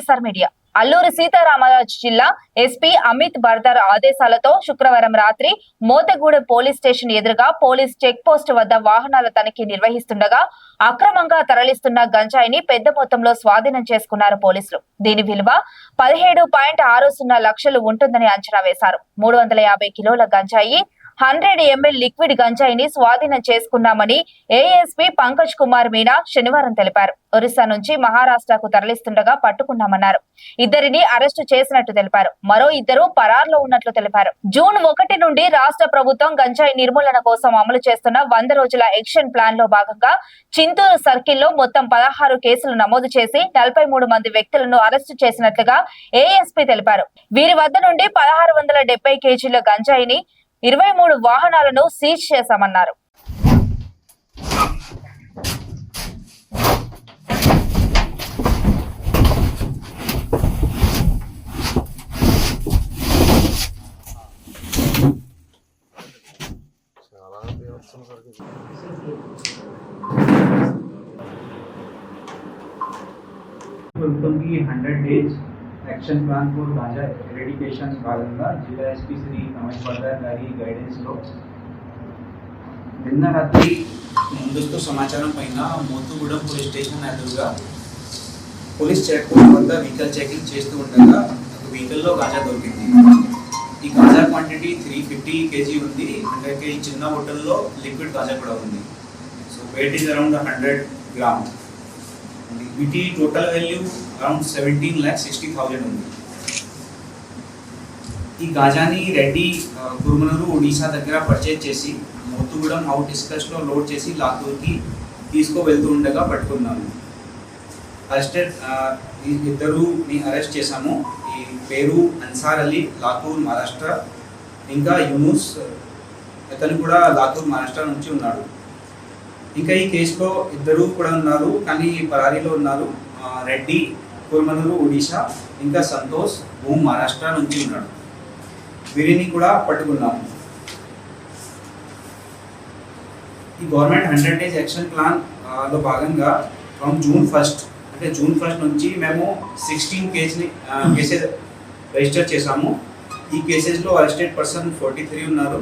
SR media. Alluri Sitaramaraju జిల్లా SP Amit Bardar ఆదేశాలతో శుక్రవారం రాత్రి మోతగూడెం పోలీస్ స్టేషన్ ఎదురుగా పోలీస్ చెక్ పోస్ట్ వద్ద వాహనాల తనిఖీ నిర్వహిస్తుండగా అక్రమంగా తరలిస్తున్న గంజాయిని పెద్ద మొత్తంలో స్వాధీనం చేసుకున్నారు పోలీసులు. దీని విలువ పదిహేడు పాయింట్ ఆరు సున్నా లక్షలు ఉంటుందని అంచనా వేశారు. మూడు వందల యాభై కిలోల గంజాయి హండ్రెడ్ ఎంఎల్ లిక్విడ్ గంజాయిని స్వాధీనం చేసుకున్నామని ఏఎస్పీ పంకజ్ కుమార్ మీనా శనివారం తెలిపారు. ఒరిస్సా నుంచి మహారాష్ట్రకు తరలిస్తుండగా పట్టుకున్నామన్నారు. ఇద్దరిని అరెస్టు చేసినట్టు తెలిపారు. మరో ఇద్దరు పరార్లో ఉన్నట్లు తెలిపారు. జూన్ ఒకటి నుండి రాష్ట్ర ప్రభుత్వం గంజాయి నిర్మూలన కోసం అమలు చేస్తున్న వంద రోజుల యాక్షన్ ప్లాన్లో భాగంగా చింతూరు సర్కిల్లో మొత్తం పదహారు కేసులు నమోదు చేసి నలభై మూడు మంది వ్యక్తులను అరెస్టు చేసినట్లుగా ఏఎస్పీ తెలిపారు. వీరి వద్ద నుండి పదహారు వందల డెబ్బై కేజీల గంజాయిని ఇరవై మూడు వాహనాలను సీజ్ చేశామన్నారు. Action plan for ganja eradication భాగంగా జిల్లా ఎస్పీ శ్రీ రమేష్ బర్దార్ గారి గైడెన్స్లో నిన్న రాత్రి ముందస్తు సమాచారం పైన మోతుగూడెం పోలీస్ స్టేషన్ ఎదురుగా పోలీస్ చెక్ పోస్ట్ వద్ద వెహికల్ చెకింగ్ చేస్తూ ఉండగా ఒక వెహికల్లో గాంజా దొరికింది. ఈ ganja quantity three fifty KG ఉంది. అందుకే ఈ చిన్న హోటల్లో లిక్విడ్ గాజా కూడా ఉంది. So weight is around hundred ఉంది వీటి total value around seventeen lakh sixty thousand ఉంది. ఈ గాజాని రెడ్డి కురుమనూరు ఒడిశా దగ్గర పర్చేజ్ చేసి మొత్తుగూడెం అవుట్ డిస్కస్లో లోడ్ చేసి లాతూర్కి తీసుకువెళ్తూ ఉండగా పట్టుకున్నాము. అరెస్టెడ్ ఈ ఇద్దరుని అరెస్ట్ చేశాము. ఈ పేరు అన్సార్ అలీ లాతూర్ మహారాష్ట్ర ఇంకా యూనూస్ అతను కూడా లాతూర్ మహారాష్ట్ర నుంచి ఉన్నాడు. ఇంకా ఈ కేసులో ఇద్దరు కూడా ఉన్నారు కానీ పరారీలో ఉన్నారు. రెడ్డి కుర్మనూరు ఒడిశా ఇంకా సంతోష్ భూమ్ మహారాష్ట్ర నుంచి ఉన్నాడు. వీరిని కూడా పట్టుకున్నాము. ఈ గవర్నమెంట్ హండ్రెడ్ డేస్ యాక్షన్ ప్లాన్లో భాగంగా ఫ్రమ్ జూన్ ఫస్ట్ అంటే జూన్ ఫస్ట్ నుంచి మేము సిక్స్టీన్ కేసుని కేసెస్ రిజిస్టర్ చేశాము. ఈ కేసెస్లో అరెస్టెడ్ పర్సన్ ఫార్టీ త్రీ ఉన్నారు.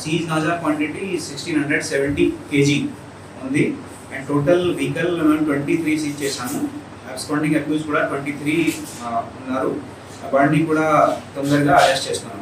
Seize ganja quantity sixteen hundred seventy KG. ఉంది. అండ్ టోటల్ వెహికల్ మేము ట్వంటీ త్రీ సీజ్ చేశాము. అబ్స్పాండింగ్ అక్యూజ్ కూడా ట్వంటీ త్రీ ఉన్నారు. వాడిని కూడా తొందరగా అరెస్ట్ చేస్తున్నాం